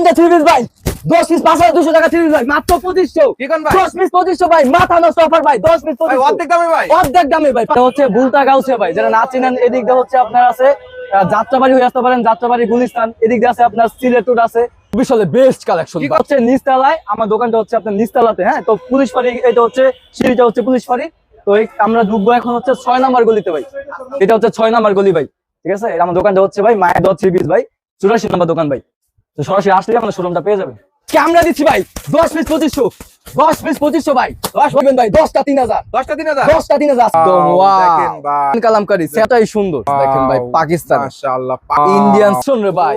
পাঞ্জা three piece ভাই। দশ পিস পাঁচ হাজার দুশো টাকা থ্রি পিস ভাই। মাত্র পঁচিশশো। দশ পিস পঁচিশশো ভাই। মাথা নষ্ট অফার ভাই। দশ পিস অর্ধেক দামে ভাই। অর্ধেক দামে ভাই। এটা হচ্ছে বুলতা গাউসে ভাই। যারা না চিনেন এদিক দিয়ে হচ্ছে আপনার আছে যাত্রাবাড়ি হয়ে আসতে পারেন। যাত্রাবাড়ি গুলিস্তান। এদিক দিয়ে আছে আপনার সিলেট রোড আছে। বিশালে বেস্ট কালেকশন কি হচ্ছে? নিচতলায় আমার দোকানটা হচ্ছে আপনার নিচতলাতে হ্যাঁ? তো পুলিশ ফাঁড়ি এটা হচ্ছে সিঁড়িটা হচ্ছে পুলিশ ফাঁড়ি। তো এই আমরা ঢুকবো এখন হচ্ছে ছয় নাম্বার গলিতে ভাই। এটা হচ্ছে ছয় নাম্বার গলি ভাই। ঠিক আছে? আমার দোকানটা হচ্ছে ভাই মায়ের দশ থ্রি পিস ভাই। চুরাশি নাম্বার দোকান ভাই। তো সরাসরি আসলে আপনার শোরুমটা পেয়ে যাবেন। ক্যামেরা দিচ্ছি ভাই দশ পিস পঁচিশশো। দশ পিস পঁচিশশো ভাই। দশ বলবেন ভাই দশটা তিন হাজার। দশটা তিন হাজার? দশটা তিন হাজার। Wow, দেখেন ভাই। কালামকারি সেটাই সুন্দর। দেখেন ভাই পাকিস্তান। মাশাআল্লাহ ইন্ডিয়ান শুন রে ভাই।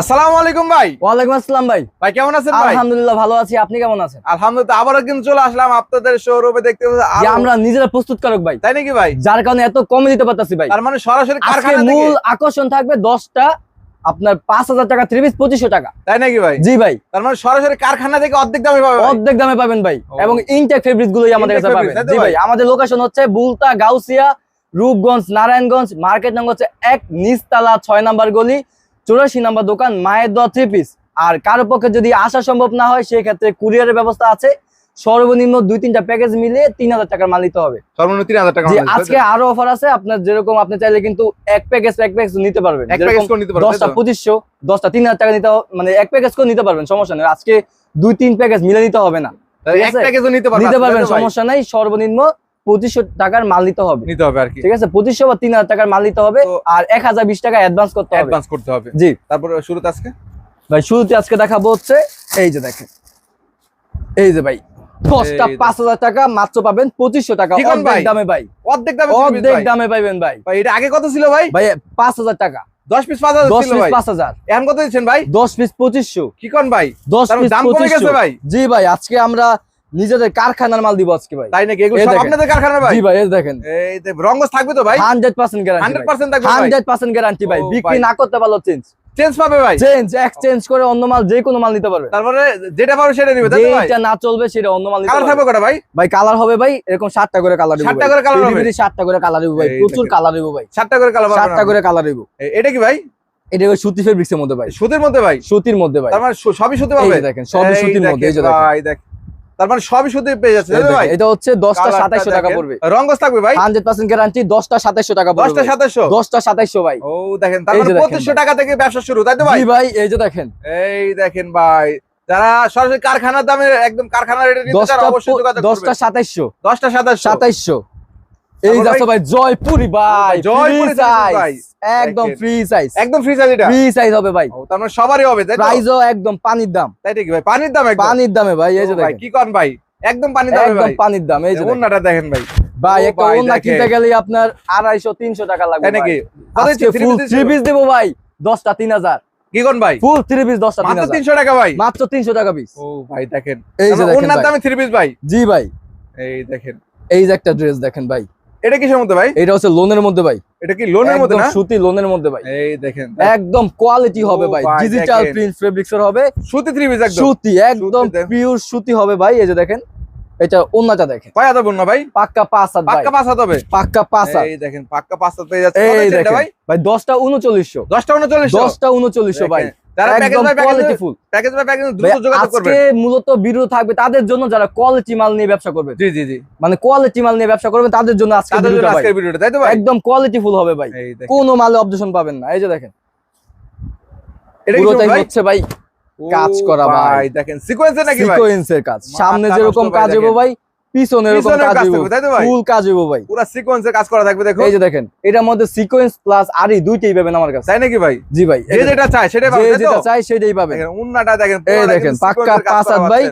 আসসালামু আলাইকুম ভাই। ওয়ালাইকুম আসসালাম ভাই। ভাই কেমন আছেন ভাই? আলহামদুলিল্লাহ ভালো আছি। আপনি কেমন আছেন? আলহামদুলিল্লাহ আবারও কিন্তু চলে আসলাম আপনাদের শোরুমে দেখতে আমরা নিজেরা প্রস্তুত কারক ভাই। তাই নাকি ভাই? যার কারণে এত কমে দিতে পারতাছি ভাই। তার মানে সরাসরি কারখানা থেকে মূল আকর্ষণ থাকবে দশটা আপনার পাঁচ হাজার টাকা ত্রিশ পঁচিশশো টাকা। তাই নাকি ভাই? জি ভাই। তার মানে সরাসরি কারখানা থেকে অর্ধেক দামে পাবে ভাই? অর্ধেক দামে পাবেন ভাই। এবং ইনটেক ফেব্রিক গুলোই আমাদের কাছে পাবেন। জি ভাই? আমাদের লোকেশন হচ্ছে বুলতা গাউসিয়া রূপগঞ্জ নারায়ণগঞ্জ মার্কেট নম্বর হচ্ছে এক নিচতলা ছয় নাম্বার গলি চুরাশি নাম্বার দোকান মায়ের দোয়া থ্রি পিস আর কারও পক্ষে যদি আসা সম্ভব না হয় সেই ক্ষেত্রে কুরিয়ারের ব্যবস্থা আছে। সর্বনিম্ন দুই তিনটা প্যাকেজ মিলিয়ে তিন হাজার টাকার মাল নিতে হবে। সর্বনিম্ন তিন হাজার টাকা? আজকে আরও অফার আছে আপনার যেরকম আপনি চাইলে কিন্তু এক প্যাকেজ এক প্যাকেজ নিতে পারবেন। দশটা পঁচিশশো দশটা তিন হাজার টাকা নিতে মানে এক প্যাকেজ করে নিতে পারবেন সমস্যা নেই আজকে দুই তিন প্যাকেজ মিলে নিতে হবে না। নিতে পারবেন? সমস্যা নাই সর্বনিম্ন পঁচিশশো টাকার মাল নিতে হবে। নিতে হবে আর কি। ঠিক আছে? পঁচিশশো বা তিন হাজার টাকার মাল নিতে হবে আর এক হাজার বিশ টাকা অ্যাডভান্স করতে হবে। অ্যাডভান্স করতে হবে। জি। তারপরে শুরুতে আজকে? ভাই শুরুতে আজকে দেখাবো হচ্ছে এই যে দেখেন। এই যে ভাই দশটা পাঁচ হাজার টাকা মাত্র পাবেন পঁচিশশো টাকা। অর্ধেক দামে ভাই। অর্ধেক দামে অর্ধেক দামে পাইবেন ভাই। এটা আগে কত ছিল ভাই? ভাই পাঁচ হাজার টাকা। দশ পিস পাঁচ হাজার দশ ছিল পিস ভাই। পাঁচ হাজার। এখন কত দিচ্ছেন ভাই? দশ পিস পঁচিশশো। কি কোন ভাই। দশ পিস দাম কমে গেছে ভাই? জি ভাই আজকে আমরা নিজেদের কারখানার মাল দিব আজকে ভাই। তাই নাকি? এগুলো এই সব দেখেন। আপনাদের কারখানা ভাই? জি ভাই এই দেখেন। এই রঙ্গস থাকবে তো ভাই? হান্ড্রেড পার্সেন্ট গ্যারান্টি থাকবে গ্যারান্টি ভাই। বিক্রি না করতে পারল চেঞ্জ চেঞ্জ পাবে ভাই। চেঞ্জ এক্সচেঞ্জ করে অন্য মাল যে কোনো মাল নিতে পারবে। তারপরে যেটা পাবে সেটা নিবে তাই ভাই? যেটা না চলবে সেটা অন্য মাল কালার থাকবে কটা ভাই? ভাই কালার হবে ভাই এরকম সাতটা করে কালার দিব সাতটা করে colour হবে? সাতটা করে কালার দিব ভাই প্রচুর কালার দিব ভাই। সাতটা করে কালার সাতটা করে কালার দিব। এটা কি ভাই? এটা ওই সুতি ফেব্রিক্সের মধ্যে ভাই। সুতির মধ্যে ভাই? সুতির মধ্যে ভাই। তার মানে সবই সুতি পাবে? দেখেন সবই সুতির মধ্যে এই যে দেখেন। দেখেন ভাই দেখ তার মানে সবই শুধু পেয়ে যাচ্ছে ভাই? এটা হচ্ছে দশটা কালারটা সাতাইশো টাকা দেখেন। পড়বে। রঙ্গস থাকবে ভাই? হান্ড্রেড পার্সেন্ট গ্যারান্টি দশটা সাতাইশো টাকা পড়বে দশটা ভাই। সাতাশশো দশটা সাতাইশো ভাই। ও দেখেন তার মানে দেখেন পঁচিশশো ভাই। টাকা থেকে ব্যবসা শুরু তাই তো ভাই? জি ভাই এই যে দেখেন। এই দেখেন ভাই যারা সরাসরি কারখানার দামে একদম কারখানার রেটে নিতে চান দশটা অবশ্যই যোগাযোগ দশটা দশটা সাতাইশো। দশটা সাতাশশো সাতাইশো। এই যাচ্ছে ভাই জয়পুরি ভাই জয়পুরি সাইজ একদম ফ্রি সাইজ একদম ফ্রি সাইজ এটা? ফ্রি সাইজ হবে ভাই। তার মানে সবারই হবে তাই প্রাইসও একদম পানির দাম। তাই নাকি ভাই পানির দাম একদম। পানির দামে ভাই এই যে ভাই কি করেন ভাই? একদম পানির দামে একদম পানির দাম এই যে দেখেন। ওন্নাটা দেখেন ভাই। ভাই একটা ওন্না কিনতে গেলে আপনার আড়াইশো তিনশো টাকা লাগবে তাই নাকি। আজকে ফুল piece থ্রি পিস দেবো ভাই দশটা তিন হাজার। কি কোন ভাই? ফুল থ্রি পিস দশটা তিন মাত্র হাজার। তিনশো টাকা ভাই? মাত্র তিনশো টাকা পিস ও ভাই দেখেন। এই যে দেখেন ওনার দামে থ্রি পিস ভাই? জি ভাই। এই দেখেন। এই যে একটা ড্রেস দেখেন ভাই। এটা কিসের মধ্যে ভাই? এটা হচ্ছে লোনের মধ্যে ভাই। এটা কি লোনের মধ্যে না? সুতি লোনের মধ্যে ভাই। এই দেখেন একদম কোয়ালিটি হবে ভাই। ডিজিটাল। প্রিন্ট ফেব্রিক্সের হবে। সুতি থ্রি পিস একদম। সুতি একদম পিওর সুতি হবে ভাই। এই যে দেখেন এটা ওন্নাটা দেখেন। কয় ভাই? পাক্কা পাঁচ হাত পাক্কা পাঁচ হাত হবে? পাক্কা পাঁচ হাত। এই দেখেন পাক্কা পাঁচ হাত পেয়ে যাচ্ছে। এই দেখেন। ভাই? ভাই দশটা উনচল্লিশশো। দশটা উনচল্লিশ দশটা উনচল্লিশশো ভাই। যারা package by package quality full package by package দ্রুত যোগাযোগ আজকে মূলত ভিডিও থাকবে তাদের জন্য যারা কোয়ালিটি মাল নিয়ে ব্যবসা করবে। জি জি জি। মানে কোয়ালিটি মাল নিয়ে ব্যবসা করবে তাদের জন্য আজকে তাদের ভিডিওটা ভাই। আজকের ভিডিওটা তাই তো ভাই? একদম কোয়ালিটি ফুল হবে ভাই। এই দেখেন। কোনো মালে অবজেকশন পাবেন না এই যে দেখেন। এটা কি ভাই হচ্ছে ভাই কাজ করা ভাই। দেখেন সিকোয়েন্সে নাকি ভাই? সিকোয়েন্সের কাজ। সামনে যেরকম কাজ দেখেন। ভাই পিছনে এরকম কাজ হইব? ফুল কাজ হইব ভাই। পুরো সিকোয়েন্সে কাজ করা থাকবে দেখো। এই যে দেখেন এটার মধ্যে সিকোয়েন্স প্লাস আরি দুইটাই পাবেন আমার কাছে। তাই নাকি ভাই? জি ভাই যে যে যেটা চায় সেটাই যে পাবে তাই যেটা চাই সেটাই পাবেন। উন্নাটা দেখেন এই দেখেন, পাক্কা পাঁচ হাত ভাই।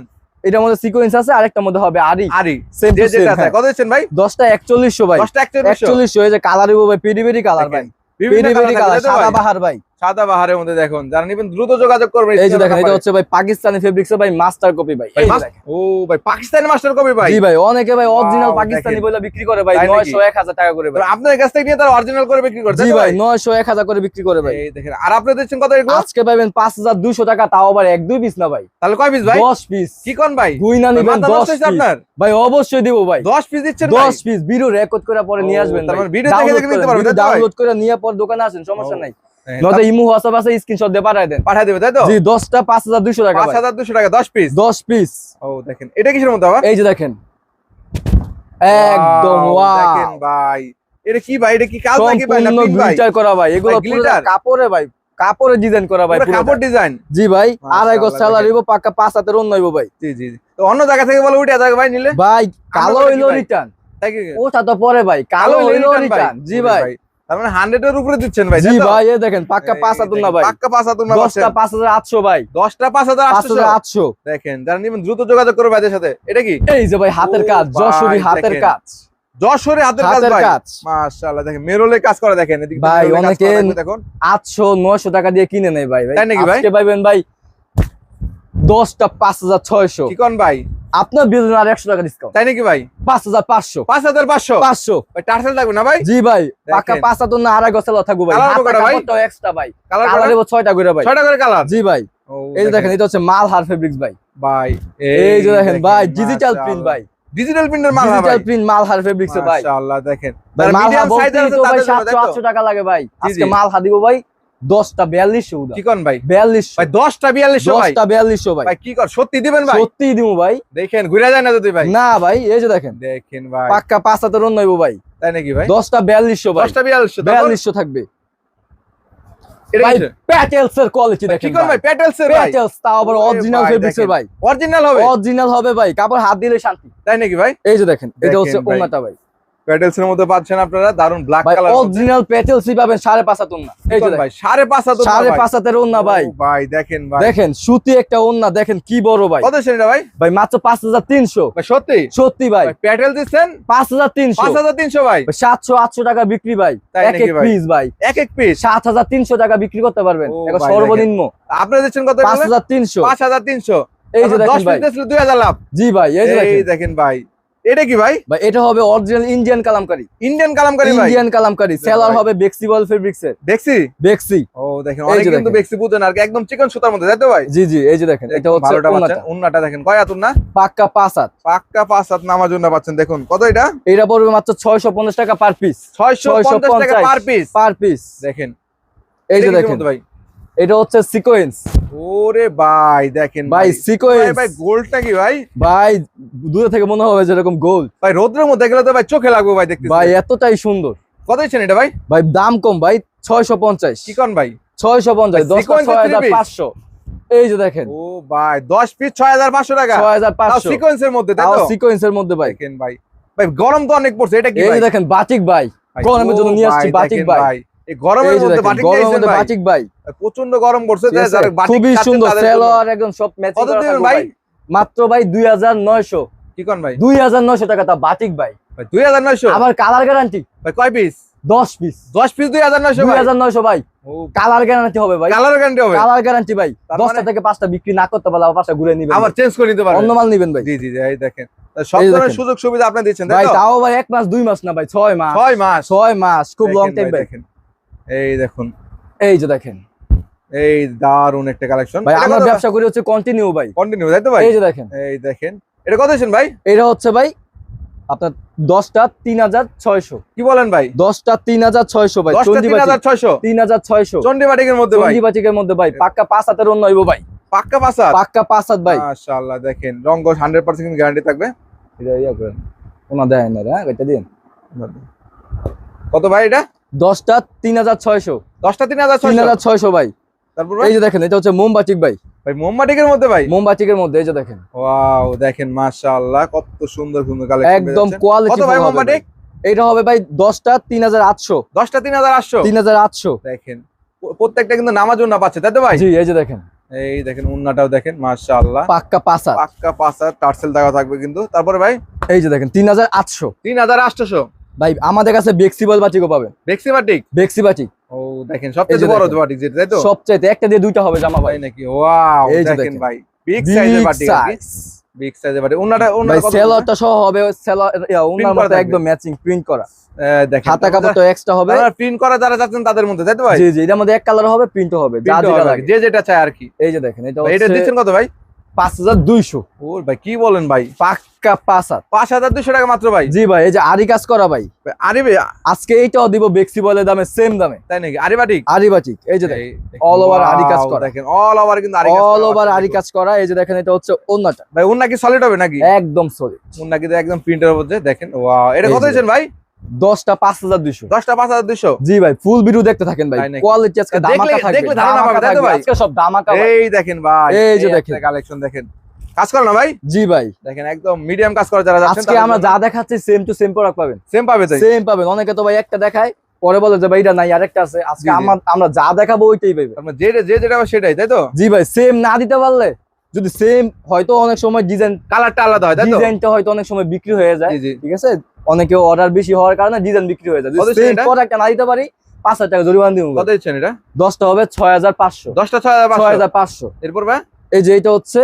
এটার মধ্যে সিকোয়েন্স আছে আরেকটা মধ্যে হবে আরি আরি সেম যে যেটা চায় কত দিচ্ছেন ভাই? দশটা একচল্লিশশো ভাই। দশটা একচল্লিশ একচল্লিশশো এই যে কালার হইব ভাই পেরি পেরি কালার ভাই। পেরি পেরি কালার সাদা বাহার ভাই। সাদা বাহারের মধ্যে দেখুন যারা নিবেন দ্রুত যোগাযোগ করবেন এই যে দেখেন এটা হচ্ছে ভাই পাকিস্তানি ফেব্রিক্স ভাই মাস্টার কপি ভাই। ও ভাই পাকিস্তানি মাস্টার কবি ভাই। জি ভাই অনেকে ভাই অরিজিনাল পাকিস্তানি। বলে বিক্রি করে ভাই তাই নাকি? নয়শো এক হাজার টাকা করে ভাই। আপনার কাছ থেকে নিয়ে তারা অরিজিনাল করে বিক্রি করছে জি ভাই নয়শো এক হাজার করে বিক্রি করে ভাই। এই দেখেন আর আপনি দিচ্ছেন কত এগুলো? আজকে পাবেন পাঁচ হাজার দুইশো টাকা তাও আবার এক দুই পিস না ভাই। তাহলে কয় পিস ভাই? দশ পিস কি কোন ভাই? দুই না নিবেন মাথা দশ নষ্ট হয়েছে পিস আপনার? ভাই অবশ্যই দিব ভাই। দশ পিস দিচ্ছেন ভাই? দশ পিস ভিডিও রেকর্ড করে পরে নিয়ে আসবেন তার মানে video দেখে দেখে নিতে পারবেন, ডাউনলোড করে নিয়ে পর দোকানে আসেন সমস্যা নাই। নয়তো ইমু হোয়াটসঅ্যাপ আছে স্ক্রিনশট দিয়ে পাঠায় দেন। পাঠিয়ে দেবে তাই তো? জি দশটা পাঁচ হাজার দুইশো টাকা পাঁচ ভাই হাজার দুশো টাকা দশ পিস দশ পিস ও দেখেন এটা কিসের মধ্যে আবার? এই যে দেখেন। একদম ওয়াও দেখেন ভাই এটা কি ভাই এটা কি কাজ নাকি ভাই না print ভাই? গ্লিটার করা ভাই এগুলো পুরো কাপড়ে ভাই কাপড়ে ডিজাইন করা ভাই পুরো কাপড় ডিজাইন জি ভাই আড়াই গজ। স্যালারি পাক্কা পাঁচ হাতের অন্য হইবো ভাই। জি জি। তো অন্য জায়গা থেকে বলে উঠে যাবে ভাই নিলে? ভাই কালো হইল রিটার্ন তাই কি? ওটা তো পরে ভাই কালো কালো হইল রিটার্ন জি ভাই। তার মানে এর উপরে দিচ্ছেন ভাই জি ভাই এই দেখেন পাক্কা না ভাই। না আটশো ভাই। আটশো। আটশো। দেখেন যারা নিবেন দ্রুত যোগাযোগ করবে ভাইদের সাথে। এটা কি? এই যে ভাই হাতের কাজ হাতের কাজ। যশোরে হাতের কাজ ভাই। কাজ। মাশাআল্লাহ দেখেন মেরোলে কাজ করা দেখেন এদিক ভাই, অনেকে- দেখুন। আটশো টাকা দিয়ে কিনে নেয় ভাই ভাই। তাই নাকি ভাই? আজকে পাইবেন ভাই দশটা পাঁচ হাজার ছয়শো। কোন ভাই? আপনার বিল আর একশো টাকা ডিসকাউন্ট তাই নাকি ভাই? পাঁচ হাজার পাঁচশো। পাঁচ হাজার পাঁচশো? পাঁচশো। টার্সেল থাকবে না ভাই? জি ভাই দেখেন। পাঁচ হাজার না আড়াই গছালো থাকব ভাই? এক্সট্রা ভাই? কালার দেবো ছয়টা করে ভাই। ছয়টা করে কালার জি ভাই। এই যে দেখেন। এটা হচ্ছে মাল হার ফেব্রিক্স ভাই। ভাই এই যে দেখেন ভাই ডিজিটাল প্রিন্ট ভাই। ডিজিটাল প্রিন্টের মাল ডিজিটাল প্রিন্ট মাল হার ফেব্রিক্স ভাই। মাশাআল্লাহ দেখেন। ভাই মাল মিডিয়াম হা আছে তো ভাই তাদের জন্য তাই সাতশো তো? আটশো টাকা লাগে ভাই। আজকে মাল হা দিব ভাই। দশটা বিয়াল্লিশশো উদা কি কোন ভাই? বিয়াল্লিশশো। ভাই দশটা বিয়াল্লিশশো ভাই? দশটা বিয়াল্লিশশো ভাই। ভাই কি কর সত্যি দিবেন ভাই? সত্যি দিব ভাই। দেখেন ঘুরে যায় না যদি ভাই? না ভাই এই যে দেখেন। দেখেন ভাই। পাক্কা পাঁচ হাতের অন্য হইবো ভাই। তাই নাকি ভাই? দশটা বিয়াল্লিশশো ভাই। দশটা বিয়াল্লিশশো বিয়াল্লিশশো থাকবে? প্যাটেলস এর কোয়ালিটি কি কোন ভাই। প্যাটেলস এর প্যাটেলস তাও আবার অরিজিনাল ভাই, ফেব্রিক্স এর ভাই। অরিজিনাল হবে? অরিজিনাল হবে ভাই। কাপড় হাত দিলে শান্তি। তাই নাকি ভাই? এই যে দেখেন এটা হচ্ছে। ভাই। প্যাটেলস এর মধ্যে পাচ্ছেন আপনারা দারুণ ব্ল্যাক কালার অরিজিনাল প্যাটেলসই পাবেন সাড়ে পাঁচ হাত ওন্না এই যে ভাই সাড়ে পাঁচ হাজার সাড়ে পাঁচ হাতের ওন্না ভাই। ভাই দেখেন ভাই। দেখেন সুতি একটা ওন্না দেখেন কি বড় ভাই। কত শ্রেণীটা ভাই? ভাই মাত্র পাঁচ হাজার তিনশো। ভাই সত্যি? সত্যি ভাই। প্যাটেল দিচ্ছেন? পাঁচ হাজার তিনশো। পাঁচ হাজার তিনশো ভাই। সাতশো আটশো টাকা বিক্রি ভাই। তাই এক এক পিস ভাই? এক এক পিস সাত হাজার তিনশো টাকা বিক্রি করতে পারবেন। ও সর্বনিম্ন। আপনারা দিচ্ছেন কত পাঁচ হাজার তিনশো। পাঁচ হাজার তিনশো। এই যে দেখেন ভাই। পিস দিয়েছিল দুই হাজার লাভ। জি ভাই এই দেখেন ভাই। এটা কি ভাই? ভাই এটা হবে original Indian Kalamkari. Indian Kalamkari ভাই। ইন্ডিয়ান কালামকারি। সেলার। হবে বেক্সিবল ফেব্রিক্স এর। দেখছি বেক্সি ও দেখেন অনেক কিন্তু বেক্সি বুঝেন আর কি, একদম চিকন সুতার মধ্যে তাই ভাই? জি জি এই যে দেখেন এটা হচ্ছে ওন্নাটা। উন্নাটা। দেখেন কয় আতুন না? পাক্কা পাঁচ হাত পাক্কা পাঁচ হাত নামার জন্য পাচ্ছেন দেখুন কত এটা? এটা পড়বে মাত্র ছয়শো পঞ্চাশ টাকা পার পিস ছয়শো পঞ্চাশ টাকা পার পিস পার পিস দেখেন। এই যে দেখেন। ভাই। এটা হচ্ছে সিকোয়েন্স ওরে ভাই দেখেন ভাই সিকোয়েন্স ভাই গোলটা কি ভাই? ভাই দূরে থেকে মনে হবে যেরকম গোল্ড ভাই রোদ্রের মধ্যে গেলে তো ভাই চোখে লাগবে ভাই দেখতে ভাই এতটাই সুন্দর। কত দিচ্ছেন এটা ভাই? ভাই দাম কম ভাই ছয়শো পঞ্চাশ। কি কোন ভাই? ছয়শো পঞ্চাশ ভাই, দশটা sequence ছয় এর হাজার three piece? পাঁচশো। এই যে দেখেন। ও ভাই দশ পিস ছয় হাজার পাঁচশো টাকা। ছয় হাজার পাঁচশো। সিকোয়েন্সের মধ্যে তাই তো? সিকোয়েন্সের মধ্যে ভাই। দেখেন ভাই। ভাই গরম তো অনেক পড়ছে এটা কি ভাই? দেখেন বাটিক ভাই। ভাই, গরমের জন্য নিয়ে আসছি বাটিক ভাই। এই গরমের মধ্যে বাটিক গরমের মধ্যে বাটিক ভাই। প্রচণ্ড গরম পড়ছে যারা বাটিক খুবই সুন্দর তাদের একদম সব ম্যাচিং কত দিবেন ভাই? মাত্র ভাই দুই হাজার নয়শো। কি কোন ভাই? দুই হাজার নয়শো টাকা তা বাটিক ভাই। ভাই দুই হাজার নয়শো? আবার কালার গ্যারান্টি ভাই কয় পিস দশ পিস দশ পিস দুই হাজার নয়শো দুই ভাই হাজার নয়শো ভাই। কালার গ্যারান্টি হবে ভাই। কালার গ্যারান্টি হবে? কালার গ্যারান্টি ভাই। তার দশটা মানে- থেকে পাঁচটা বিক্রি না করতে পারলে পাঁচটা ঘুরে নিবেন আবার চেঞ্জ করে নিতে পারবেন। অন্য মাল নিবেন ভাই। জি জি জি, এই দেখেন। সব ধরনের সুযোগ সুবিধা আপনি দিচ্ছেন তাই ভাই তাও ভাই এক মাস দুই মাস না ভাই ছয় মাস। ছয় মাস। ছয় মাস খুব লং টাইম ভাই। দেখেন। এই দেখুন। এই যে দেখেন। এই দারুণ একটা কালেকশন ভাই আমরা ব্যবসা করি হচ্ছে কন্টিনিউ ভাই। কন্টিনিউ তাই তো ভাই? এই যে দেখেন। এই দেখেন। এটা কত দিয়েছেন ভাই? এটা হচ্ছে ভাই আপনার দশটা তিন হাজার ছয়শো। কি বলেন ভাই? দশটা তিন হাজার ছয়শো ভাই তিন হাজার ছয়শো? তিন হাজার ছয়শো। চন্ডী বাটিকের মধ্যে ভাই? চন্ডিবাটিকের মধ্যে ভাই পাক্কা পাঁচ হাতের অন্য হইব ভাই। পাক্কা পাসা পাক্কা পাঁচ হাত ভাই। মাশাআল্লাহ দেখেন। রং রঙ্গস হান্ড্রেড পার্সেন্ট গ্যারান্টি থাকবে। এটা ইয়া করেন। ওনা দেয় না হ্যাঁ এটা দিন। কত ভাই এটা? দশটা তিন হাজার ছয়শো। দশটা তিন হাজার তিন হাজার ছয়শো ভাই। তারপর মোমবাটিক ভাই। ভাই মোমবাটিকের মধ্যে ভাই? মোমবাটিকের মধ্যে এই যে দেখেন। ওয়াও দেখেন মাশাআল্লাহ কত সুন্দর সুন্দর কালেকশন একদম কোয়ালিটি কত ভাই মোমবাটিক এটা হবে ভাই 10টা 3800 10টা দেখেন প্রত্যেকটা কিন্তু নামাজ উন্না তাই তো ভাই? এই যে দেখেন। এই দেখেন উন্নাটাও দেখেন মাশাআল্লাহ। পাক্কা পাসা পাক্কা পাসা টার্সেল দাগা থাকবে কিন্তু। তারপরে ভাই? এই যে দেখেন 3800 3800 ভাই আমাদের কাছে বেক্সিবল বাটিকও পাবেন বেক্সি বাটিক? বেক্সি বাটিক। ও দেখেন সবচেয়ে বড় বাটিক যেটা তাই তো? সবচাইতে একটা দিয়ে দুইটা হবে জামা ভাই। নাকি? ওয়াও দেখেন। ভাই বিগ সাইজের বাটিক আর। বিগ সাইজের বাটিক। উন্নাটা ভাই সেলারটা সহ হবে সেলার ওনার মতো একদম ম্যাচিং প্রিন্ট করা। দেখেন হাতা কাপড়টা এক্সট্রা হবে। প্রিন্ট করা যারা চাচ্ছেন তাদের মধ্যে তাই তো ভাই? জি জি এটার মধ্যে এক কালার হবে প্রিন্টও হবে যা যেটা আর লাগে। যে যেটা চায় আর কি। এই যে দেখেন এটা এটা দিচ্ছেন কত ভাই? পাঁচ হাজার দুইশো। ও ভাই কি বলেন ভাই? পাক্কা পাঁচ হাত পাঁচ হাজার দুশো টাকা মাত্র ভাই? জি ভাই এই যে আরি কাজ করা ভাই। আরে ভাই আজকে এইটাও দিব বেক্সি বলে দামে সেম দামে। তাই নাকি? আরে বাটিক আরি বাটিক এই যে এই- all আরি কাজ করা। দেখেন অল ওভার কিন্তু আরি অল ওভার আরি কাজ করা এই যে দেখেন এটা হচ্ছে অন্যটা ভাই উন্না কি সলিড হবে নাকি? একদম সলিড উন্না কিন্তু একদম প্রিন্টের মধ্যে দেখেন ওয়াও এটা কত যে। দিয়েছেন ভাই? দশটা পাঁচ হাজার দুইশো। দশটা পাঁচ হাজার দুশো জি ভাই ফুল ভিডিও দেখতে থাকেন ভাই। কোয়ালিটি আজকে দেখলে- থাকবে। দেখলে ধারণা দামাকা পাবে, তাই তো থাকবে। ভাই? আজকে সব দামাকা এই দেখেন ভাই এই যে দেখেন। কালেকশন দেখেন। কাজ করে না ভাই? জি ভাই। দেখেন একদম মিডিয়াম কাজ করে যারা আজকে আমরা যা দেখাচ্ছি সেম টু সেম প্রোডাক্ট পাবেন। সেম পাবে সেম পাবেন। অনেকে তো ভাই একটা দেখায় পরে বলে যে ভাই এটা নাই আরেকটা আছে। আজকে। আমরা যা দেখাবো ওইটাই মানে যে যে যেটা সেটাই তাই তো? জি ভাই সেম না দিতে পারলে যদি সেম হয়তো অনেক সময় ডিজাইন কালারটা আলাদা হয় ডিজাইনটা হয়তো অনেক সময় বিক্রি হয়ে যায় ঠিক আছে? অনেকে অর্ডার বেশি হওয়ার কারণে ডিজাইন বিক্রি হয়ে যায়। সেম না দিতে পারি পাঁচ হাজার টাকা জরিমানা দিব। কত দিচ্ছেন এটা? দশটা হবে ছয় হাজার পাঁচশো। দশটা ছয় হাজার পাঁচশো। হাজার এরপর ভাই? এই যে এটা হচ্ছে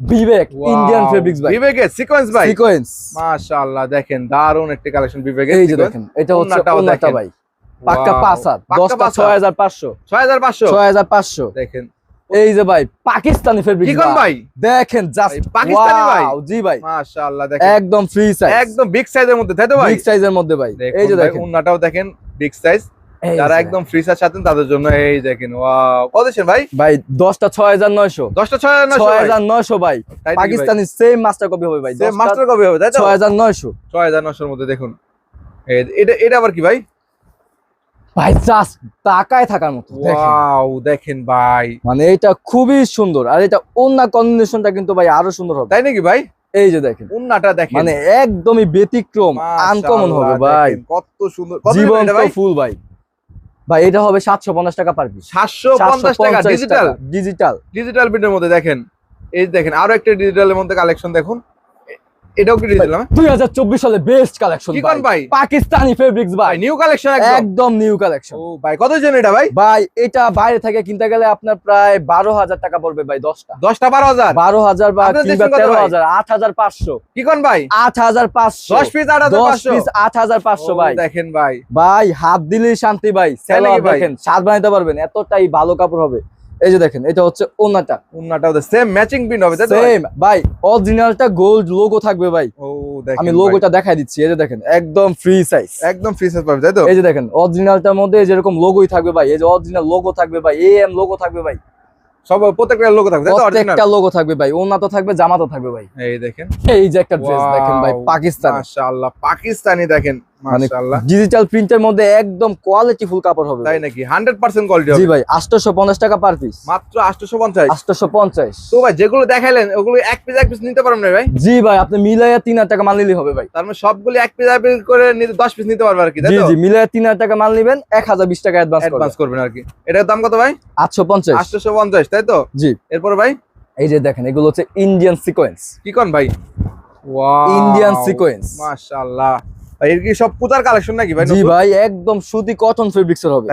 বিবেক ইন্ডিয়ান ফেব্রিক্স ভাই। বিবেকের সিকোয়েন্স ভাই। সিকোয়েন্স মাশাআল্লাহ দেখেন দারুণ একটি কালেকশন বিবেকের এই যে দেখেন এটা হচ্ছে ওন্নাটা ভাই। পাক্কা পাঁচ হাত দশটা ছয় হাজার পাঁচশো। ছয় হাজার পাঁচশো। ছয় হাজার পাঁচশো। দেখেন। এই যে ভাই পাকিস্তানি ফেব্রিক কি কোন ভাই। দেখেন জাস্ট পাকিস্তানি ভাই? জি ভাই। মাশাআল্লাহ দেখেন। একদম ফ্রি সাইজ একদম বিগ সাইজের মধ্যে তাই তো ভাই? বিগ সাইজের মধ্যে ভাই। এই যে দেখেন। উন্নাটাও দেখেন বিগ সাইজ যারা একদম ফ্রি সাইজ সাথেন তাদের জন্য এই দেখেন ওয়াও কত দিচ্ছেন ভাই? ভাই দশটা ছয় হাজার নয়শো। দশটা ছয় হাজার নয়শো ছয় ভাই? পাকিস্তানি সেম মাস্টার কপি হবে ভাই। Same মাস্টার কপি হবে তাই তো? ছয় হাজার নয়শো। ছয় হাজার নয়শোর মধ্যে দেখুন। এটা এটা আবার কি ভাই? ভাই জাস্ট তাকায় থাকার মতো দেখেন। ওয়াও দেখেন ভাই। মানে এটা খুবই সুন্দর আর এটা অন্য কিন্তু ভাই আরও সুন্দর হবে। তাই নাকি ভাই? এই যে দেখেন উন্নাটা দেখেন। মানে একদমই ব্যতিক্রম আনকমন হবে ভাই। কত সুন্দর। জীবন ফুল ভাই। ভাই এটা হবে সাতশো পঞ্চাশ টাকা পার পিস সাতশো পঞ্চাশ টাকা ডিজিটাল ডিজিটাল ডিজিটাল প্রিন্টের মধ্যে দেখেন। এই দেখেন আরও একটা ডিজিটালের মধ্যে কালেকশন দেখুন। এটাও কি হাজার চব্বিশ সালে বেস্ট কালেকশন কি কোন ভাই? পাকিস্তানি ফেব্রিক্স ভাই। নিউ কালেকশন একদম। একদম নিউ কালেকশন ও ভাই কত জন এটা ভাই? ভাই এটা বাইরে থেকে কিনতে গেলে আপনার প্রায় বারো হাজার টাকা পড়বে ভাই দশটা। দশটা বারো হাজার? বারো হাজার বা আপনার কিংবা দেখছেন কত তেরো ভাই? হাজার আট হাজার পাঁচশো। কি কোন ভাই? আট হাজার পাঁচশো। দশ পিস আট হাজার দশ পাঁচশো পিস আট হাজার পাঁচশো ও, ভাই। দেখেন ভাই। ভাই হাত দিলেই শান্তি ভাই? দেখেন সাত বানাইতে পারবেন এতটাই ভালো কাপড় হবে। এই যে দেখেন এটা হচ্ছে ওনাটা উন্নাটাও সেম ম্যাচিং প্রিন্ট হবে তো? সেম ভাই অরিজিনালটা গোল্ড লোগো থাকবে ভাই। ও দেখেন আমি। লোগোটা দেখাই দিচ্ছি এই যে দেখেন একদম ফ্রি সাইজ একদম ফ্রি সাইজ পাবে তাই তো? এই যে দেখেন অরিজিনালটার মধ্যে যেরকম লোগোই থাকবে ভাই এই যে অরিজিনাল লোগো থাকবে ভাই এ এম লোগো থাকবে ভাই। সব প্রত্যেকটা লোক থাকবে তো প্রত্যেকটা লোগো থাকবে ভাই ওনাতো থাকবে জামাতো থাকবে ভাই। এই দেখেন। এই যে একটা ড্রেস দেখেন ভাই পাকিস্তান। মাশাআল্লাহ পাকিস্তানি দেখেন। মানে ডিজিটাল প্রিন্টের মধ্যে একদম কোয়ালিটি ফুল কাপড় হবে তাই নাকি? 100% কোয়ালিটি জি ভাই টাকা পার পিস মাত্র 850 তো ভাই যেগুলো দেখাইলেন ওগুলো এক পিস এক পিস নিতে পারবেন না ভাই? জি ভাই আপনি মিলাইয়া তিন হাজার টাকা মাল নিলেই হবে ভাই। তার মানে সবগুলো এক পিস এক পিস করে নিতে 10 পিস নিতে পারবে আর কি তাই তো? জি মিলাইয়া তিন হাজার টাকা মাল নিবেন এক হাজার বিশ টাকা অ্যাডভান্স করবেন। অ্যাডভান্স করবেন আর কি। এটার দাম কত ভাই? আটশো পঞ্চাশ 850 তাই তো? জি। এরপর ভাই? এই যে দেখেন এগুলো হচ্ছে ইন্ডিয়ান সিকোয়েন্স কি কোন ভাই? Wow Indian sequence। মাশাআল্লাহ। এর কি সব পুতার কালেকশন নাকি ভাই জি ভাই একদম সুতি কটন ফেব্রিক্স এর হবে।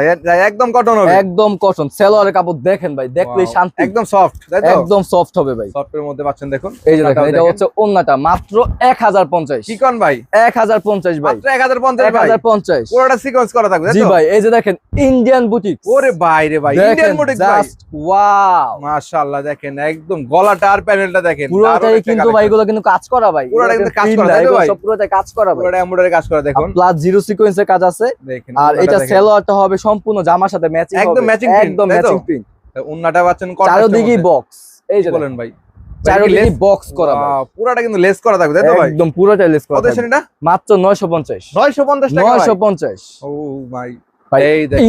একদম কটন হবে। একদম কটন সেলোয়ারের কাপড় দেখেন ভাই শান্তি। একদম সফট একদম সফট হবে ভাই। মধ্যে পাচ্ছেন দেখুন। এই যে দেখেন এটা হচ্ছে ওন্নাটা মাত্র এক হাজার পঞ্চাশ। কি ভাই? এক হাজার পঞ্চাশ ভাই। মাত্র 1050 এক ভাই। হাজার পঞ্চাশ। পুরোটা সিকোয়েন্স করা থাকবে জি ভাই এই যে দেখেন ইন্ডিয়ান বুটিক ওরে ভাই রে ভাই ইন্ডিয়ান ভাই। ওয়াও মাশাআল্লাহ দেখেন একদম গলাটা আর প্যানেলটা দেখেন। পুরোটাই কিন্তু ভাই এগুলো কিন্তু কাজ করা ভাই। পুরোটা কিন্তু কাজ করা, ভাই? সব পুরোটাই কাজ করা ভাই। পুরোটা এমব্রয়ডারি কাজ করা দেখুন। প্লাস জিরো সিকোয়েন্সের কাজ আছে। দেখেন আর এটা। সেলোয়ারটা হবে সম্পূর্ণ জামার সাথে ম্যাচিং একদম print, একদম ম্যাচিং প্রিন্ট উন্নাটা পাচ্ছেন চারোদিকেই বক্স এই যে বলেন ভাই? চারোদিকে বক্স করা পুরোটা কিন্তু লেস করা থাকবে তাই তো ভাই? একদম পুরোটা লেস করা থাকবে। এটা? মাত্র 950 950 টাকা নয়শো ভাই পঞ্চাশ। ও ভাই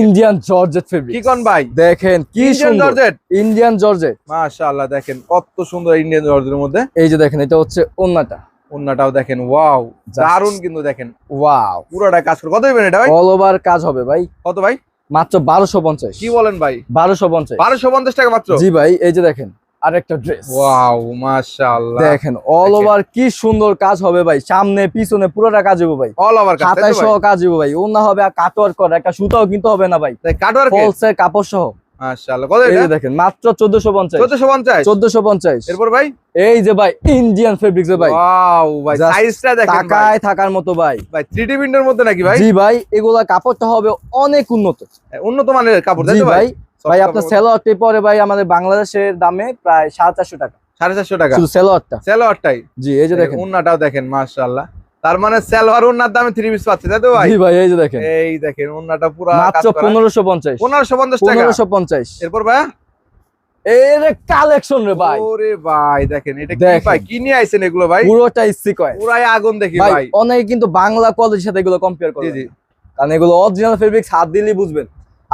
ইন্ডিয়ান জর্জেট ফেব্রিক কি কোন ভাই? দেখেন কি সুন্দর। জর্জেট ইন্ডিয়ান জর্জেট মাশাআল্লাহ দেখেন কত সুন্দর ইন্ডিয়ান জর্জেটের মধ্যে। এই যে দেখেন এটা হচ্ছে ওন্নাটা। উন্নাটাও দেখেন ওয়াও দারুণ কিন্তু দেখেন। ওয়াও পুরোটা কাজ করে কত দিবেন এটা ভাই? অল ওভার কাজ হবে ভাই। কত ভাই? মাত্র বারোশো পঞ্চাশ। কি বলেন ভাই? বারোশো পঞ্চাশ। বারোশো পঞ্চাশ টাকা মাত্র? জি ভাই এই যে দেখেন আরেকটা ড্রেস ওয়াও মাশাআল্লাহ। দেখেন অল ওভার কি সুন্দর কাজ হবে ভাই। সামনে পিছনে পুরোটা কাজ হবে ভাই। অল ওভার কাজ তাই খাতায় তো সহ ভাই কাজ হবে ভাই। ওনা হবে আর কাটওয়ার্ক করা একটা সুতাও কিন্তু হবে না ভাই। তাই কাটওয়ার ফলসের কাপড় সহ মাশাআল্লাহ। কত এটা? দেখেন মাত্র চোদ্দশো পঞ্চাশ। 1450 চোদ্দশো পঞ্চাশ। এরপর ভাই? এই যে ভাই ইন্ডিয়ান ফেব্রিক্স ভাই। ওয়াও ভাই Just সাইজটা দেখেন ভাই। থাকার মতো ভাই। ভাই 3D প্রিন্টের মধ্যে নাকি ভাই? জি ভাই এগুলা কাপড়টা হবে অনেক উন্নত। উন্নত মানের কাপড় তাই ভাই? ভাই। আপনার সেলোয়ারটি পরে ভাই আমাদের বাংলাদেশের দামে প্রায় সাড়ে চারশো টাকা। সাড়ে চারশো টাকা। শুধু সেলোয়ারটা। সালোয়ারটাই। জি এই যে দেখেন। উন্নাটাও দেখেন মাশাআল্লাহ। তার মানে সালোয়ার উন্নার দামে থ্রি পিস পাচ্ছে তাই তো ভাই? ভাই এই যে দেখেন। এই দেখেন উন্নাটা পুরো মাত্র পনেরোশো পঞ্চাশ। পনেরোশো পঞ্চাশ টাকা। পনেরোশো পঞ্চাশ। এরপর ভাই? এর কালেকশন রে ভাই। ওরে ভাই দেখেন এটা কি ভাই? কি নিয়ে আইছেন এগুলো ভাই? পুরাই আগুন দেখি ভাই অনেকে কিন্তু বাংলা কলেজের সাথে এগুলো কম্পেয়ার জি করে জি। কারণ এগুলো অরিজিনাল ফেব্রিক্স হাত দিলেই বুঝবেন।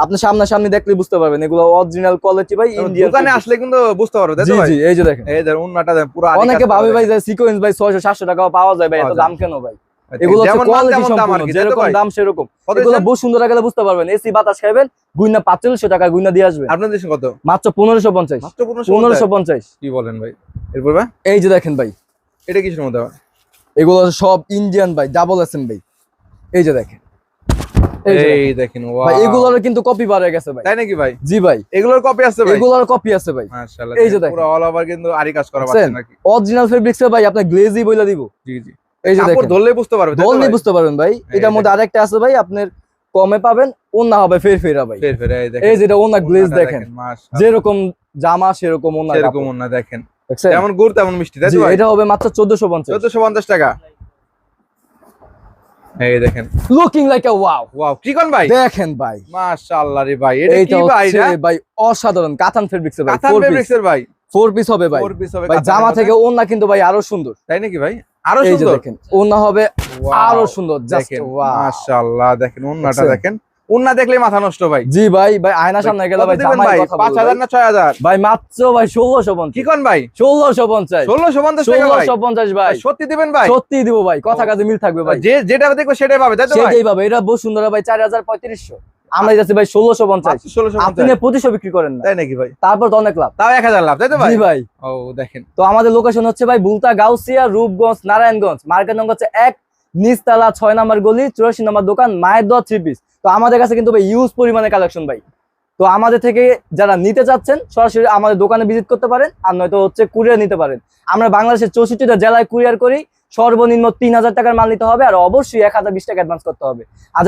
আপনি সামনাসামনি দেখলে বুঝতে পারবেন এগুলো অরিজিনাল কোয়ালিটি ভাই ইন্ডিয়ান দোকানে আসলে কিন্তু বুঝতে পারবে জি ভাই? জি এই যে দেখেন। এই দেখেন উন্নাটা দেখেন পুরো অনেকে ভাবে ভাই। যে সিকোয়েন্স ভাই ছয়শো সাতশো টাকাও পাওয়া যায় ভাই এত দাম কেন ভাই? এগুলো কোয়ালিটি তেমন দাম আর সম্পূর্ণ কি যেরকম দাম সেরকম। এগুলো? বহু সুন্দর গেলে বুঝতে পারবেন এসি বাতাস খাবেন গুইনা পাঁচচল্লিশশো টাকা গুইনা দিয়ে আসবে। আপনার দেশে কত? মাত্র পনেরোশো পঞ্চাশ। মাত্র পনেরোশো পনেরোশো পঞ্চাশ। কি বলেন ভাই? এরপর ভাই? এই যে দেখেন ভাই। এটা কিসের মধ্যে এগুলো সব ইন্ডিয়ান ভাই ডাবল এসএম ভাই। এই যে দেখেন। এই দেখেন। দেখেন ভাই এগুলোর কিন্তু কপি গেছে ভাই। তাই নাকি ভাই? জি ভাই। এগুলোর কপি আছে ভাই? এগুলোর কপি আছে ভাই। মাশাআল্লাহ এই যে দেখেন, দেখেন। পুরো অল ওভার কিন্তু আরি কাজ করা দেখছেন? নাকি? অরিজিনাল ফেব্রিক্স ভাই গ্লেজি বইলা দিব। জি জি। এই যে দেখেন। ধরলে বুঝতে পারবে তাই তো ধরলে বুঝতে পারবেন ভাই। এটার মধ্যে আরেকটা আছে ভাই আপনার কমে পাবেন অন্য হবে ফের ফেরা ভাই। এই যেটা ওনা গ্লেজ দেখেন। যেরকম জামা সেরকম ওনা দেখেন। যেমন গুড় তেমন মিষ্টি এটা হবে মাত্র চোদ্দশো পঞ্চাশ। চোদ্দশো পঞ্চাশ টাকা। এই দেখেন। লুকিং লাইক ওয়াও ওয়াও ভাই? দেখেন ভাই। মাশাআল্লাহ রে ভাই এটা এইটা কি ভাই ভাই অসাধারণ কাতান ভাই কাতান ফেব্রিক্সের ভাই। ফোর পিস হবে ভাই। ফোর পিস হবে ভাই জামা। থেকে ওনা কিন্তু ভাই আরও সুন্দর। তাই নাকি ভাই? আরও সুন্দর? দেখেন ওনা হবে আরও সুন্দর জাস্ট দেখেন ওয়াও মাশাআল্লাহ দেখেন উন্নাটা দেখেন। উন্না দেখলে মাথা নষ্ট ভাই। জি ভাই ভাই আয়না সামনে গেলে ভাই পাঁচ হাজার না ছয় হাজার? ভাই মাত্র ভাই ষোলোশো কি পঞ্চাশ কোন ভাই? ষোলোশো পঞ্চাশ। ষোলোশো পঞ্চাশ ষোলোশো পঞ্চাশ ভাই। সত্যি দিবেন ভাই? সত্যি দিব ভাই কথা কাজে মিল থাকবে ভাই। যে যেটা দেখব সেটাই পাবে সেটাই পাবে এটা বহু সুন্দর ভাই চার হাজার পঁয়ত্রিশশো। আমরা যাচ্ছি ভাই ষোলোশো পঞ্চাশ। ষোলোশো আপনি পঁচিশশো বিক্রি করেন না। তাই নাকি ভাই? তারপর তো অনেক লাভ। তাও এক হাজার লাভ তাই তো ভাই? ভাই। ও দেখেন। তো আমাদের লোকেশন হচ্ছে ভাই বুলতা গাউসিয়া রূপগঞ্জ নারায়ণগঞ্জ। মার্কেট নম্বর হচ্ছে এক নিচতলা ছয় নাম্বার গলি, চুরাশি নাম্বার দোকান, মায়ের দোয়া থ্রি পিস তো আমাদের কাছে কিন্তু ভাই ইউজ পরিমাণে কালেকশন ভাই। তো আমাদের থেকে যারা নিতে চাচ্ছেন, সরাসরি আমাদের দোকানে ভিজিট করতে পারেন, আর নয়তো হচ্ছে কুরিয়ার নিতে পারেন। আমরা বাংলাদেশের চৌষট্টিটা জেলায় কুরিয়ার করি, সর্বনিম্ন তিন হাজার টাকার মাল নিতে হবে, আর অবশ্যই এক হাজার বিশ টাকা অ্যাডভান্স করতে হবে। আর